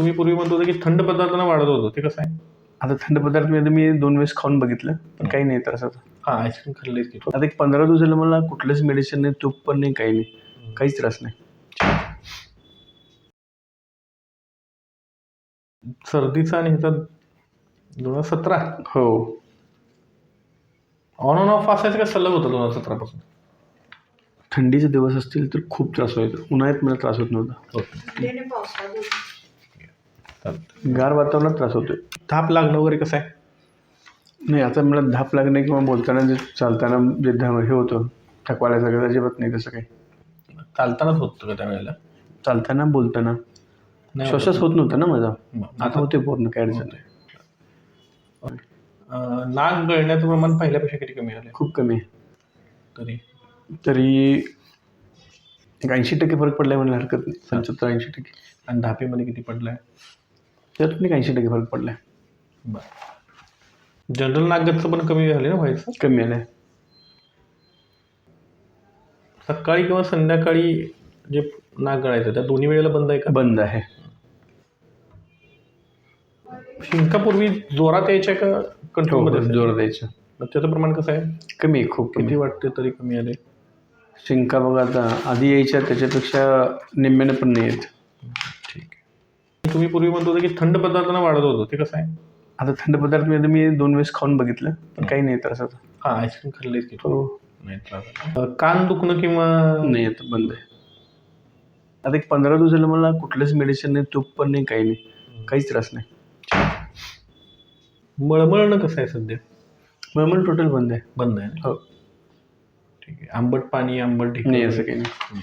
तुम्ही पूर्वी म्हणत होता की थंड पदार्थांना वाढत होतं ते कसं आहे? आता थंड पदार्थ मी मी दोन वेळेस खाऊन बघितलं पण काही नाही त्रास आता. हा आईस्क्रीम खाल्लेच की. आता एक पंधरा दिवस झालं मला कुठलंच मेडिसिन नाही तूप पण नाही काही नाही. काहीच त्रास नाही. सर्दीचा आणि ह्याचा दोन हजार सतरा? हो. ऑन ऑन ऑफ असायचं का सलग होतं दोन हजार सतरापासून थंडीचे दिवस असतील तर खूप त्रास व्हायचा. उन्हाळ्यात मला त्रास होत नव्हता. त्याने होतं. चालतं गार वातावरणात त्रास होतोय. ताप लागणं वगैरे कसं आहे? नाही आता मला धाप लागणे किंवा बोलताना जे चालताना जे धा हे होतं थकवा सगळं अजिबात नाही तसं काही. चालतानाच होतं का त्यावेळेला? चालताना बोलताना. नाही श्वासच होत नव्हता ना माझा. होत. आता होते पूर्ण काय अडचण नाही. नाक गळण्याचं प्रमाण पहिल्यापेक्षा किती कमी आलं खूप कमी. आहे तरी? तरी एक ऐंशी टक्के फरक पडलाय म्हणलं हरकत नाही. पंच्याहत्तर ऐंशी टक्के. आणि धापीमध्ये किती पडलाय? त्यातून ऐंशी टक्के फरक पडलाय. बरं. जनरल नाकगतचं पण कमी झाले ना व्हायचं कमी आलाय. सकाळी किंवा संध्याकाळी जे नाक गळायचं त्या दोन्ही वेळेला बंद आहे का? बंद आहे. शिंका पूर्वी जोरात यायच्या का कंट्रोलमध्ये हो, जोर द्यायचं मग त्याचं प्रमाण कसं आहे? कमी आहे खूप किती कमी वाटते तरी कमी आले शिंका बघा आता आधी यायच्या त्याच्यापेक्षा निम्म्याने पण नाही येत. तुम्ही पूर्वी म्हणत होता की थंड पदार्थांना वाढत होतं. ते कसं आहे? आता थंड पदार्थ मी आता मी दोन वेळेस खाऊन बघितलं पण काही नाही त्रास आता. हा आईस्क्रीम खाल्लेच की हो. नाही त्रास अं, कान दुखणं किंवा नाही आता बंद आहे. आता एक पंधरा दिवस झालं मला कुठलंच मेडिसिन नाही तूप पण नाही काही नाही. काहीच त्रास नाही. मळमळणं कसं आहे सध्या? मग टोटल बंद आहे. बंद आहे ना? हो. ठीक आहे. आंबट पाणी आंबट नाही असं काही नाही.